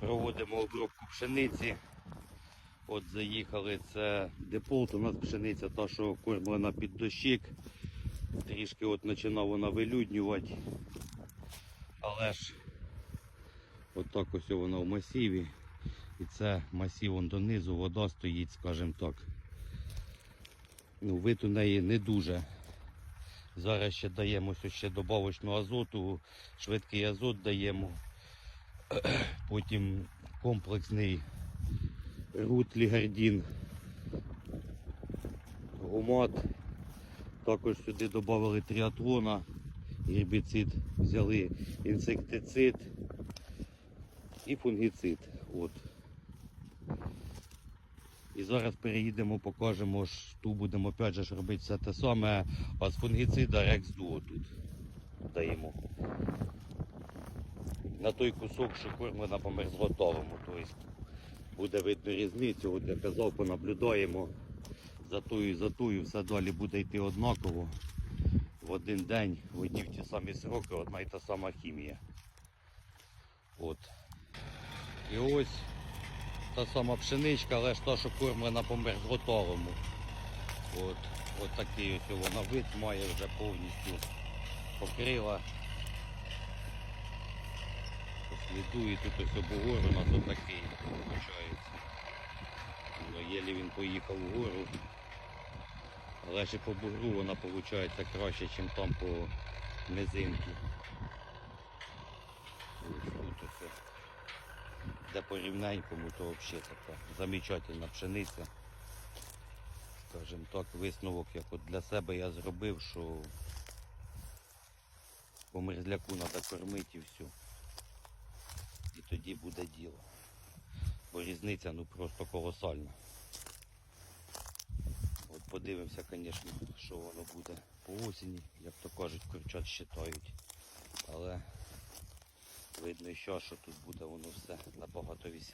Проводимо обробку пшениці. От заїхали, це деполт, у нас пшениця та, що кормлена під дощик. Трішки от починала вона вилюднювати. Але ж отак ось вона в масиві. І це масив он донизу, вода стоїть, скажімо так. Ну, вид у неї не дуже. Зараз ще даємо ще добавочну азоту, швидкий азот даємо. Потім комплексний рут лігардін, гумат. Також сюди додали тріатлона, гербіцид, взяли інсектицид і фунгіцид. От. І зараз переїдемо, покажемо, ж, тут будемо опять же робити все те саме, а з фунгіцида Рекс Дуо тут даємо. На той кусок, що кормлена по мерзлотовому. Тобто буде видно різницю, от я казав, понаблюдаємо за тою і за тою, все далі буде йти однаково. В один день, в одні в ті самі сроки, одна й та сама хімія. От. І ось та сама пшеничка, але ж та, що кормлена по мерзлотовому. От, от такий ось вона вид має вже повністю покрила. Сліду і тут ось обугор у нас отакий виходить. Ну, єлі він поїхав вгору. Але ще по бугру вона виходить краще, ніж там по низинці. Тут ось. Де по рівненькому, то взагалі така замечательна пшениця. Скажімо так, висновок, як от для себе я зробив, що по мерзляку треба кормити і все. І тоді буде діло. Бо різниця ну просто колосальна. От подивимося, звісно, що воно буде по осені, як то кажуть, курчат щитають. Але видно, що, що тут буде воно все набагато веселей.